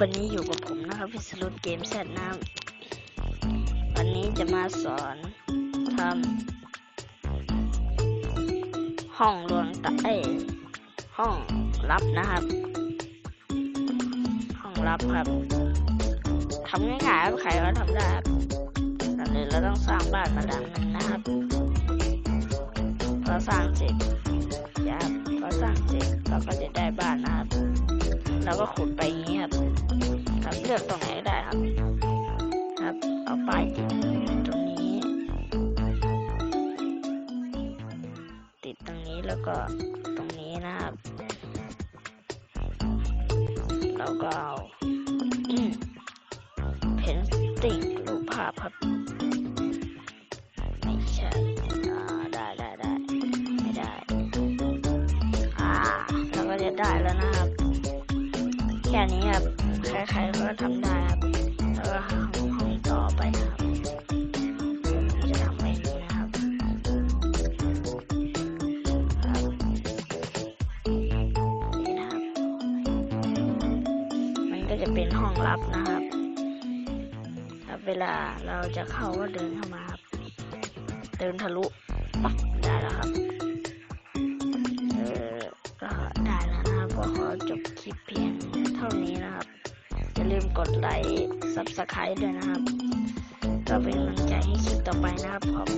วันนี้อยู่กับผมนะครับพิสรุตเกมแซดนะครับวันนี้จะมาสอนทำห้องลวงตาเอ้ห้องลับนะครับ ห้องลับครับทำง่ายๆครับใครก็ทำได้ครับก่อนอื่นเราต้องสร้างบ้านมาหลังนึงนะครับพอสร้างเสร็จครับพอสร้างเสร็จเราก็จะได้บ้าน เราก็ขุดไปอย่างนี้ครับ ครับเลือกตรงไหนก็ได้ครับ ครับ เอาไปตรงนี้ ติดตรงนี้แล้วก็ตรงนี้นะครับ แล้วก็เอาเพนติ้งรูปภาพครับไม่ใช่ได้ได้ได้ไม่ได้ อ่าเราก็จะได้แล้วนะครับ แค่นี้ครับ ใครๆก็ทำได้ครับแล้วก็ห้องห้องต่อไปครับจะทำแบบนี้นะครับครับนี่นะครับ มันก็จะเป็นห้องลับนะครับครับเวลาเราจะเข้าก็เดินเข้ามาครับ เดินทะลุปักได้แล้วครับ ขอจบคลิปเพียงเท่านี้นะครับ อย่าลืมกดไลค์ซับสไครต์ด้วยนะครับ ก็เป็นกำลังใจให้คลิปต่อไปนะครับขอบคุณครับที่รับชมครับ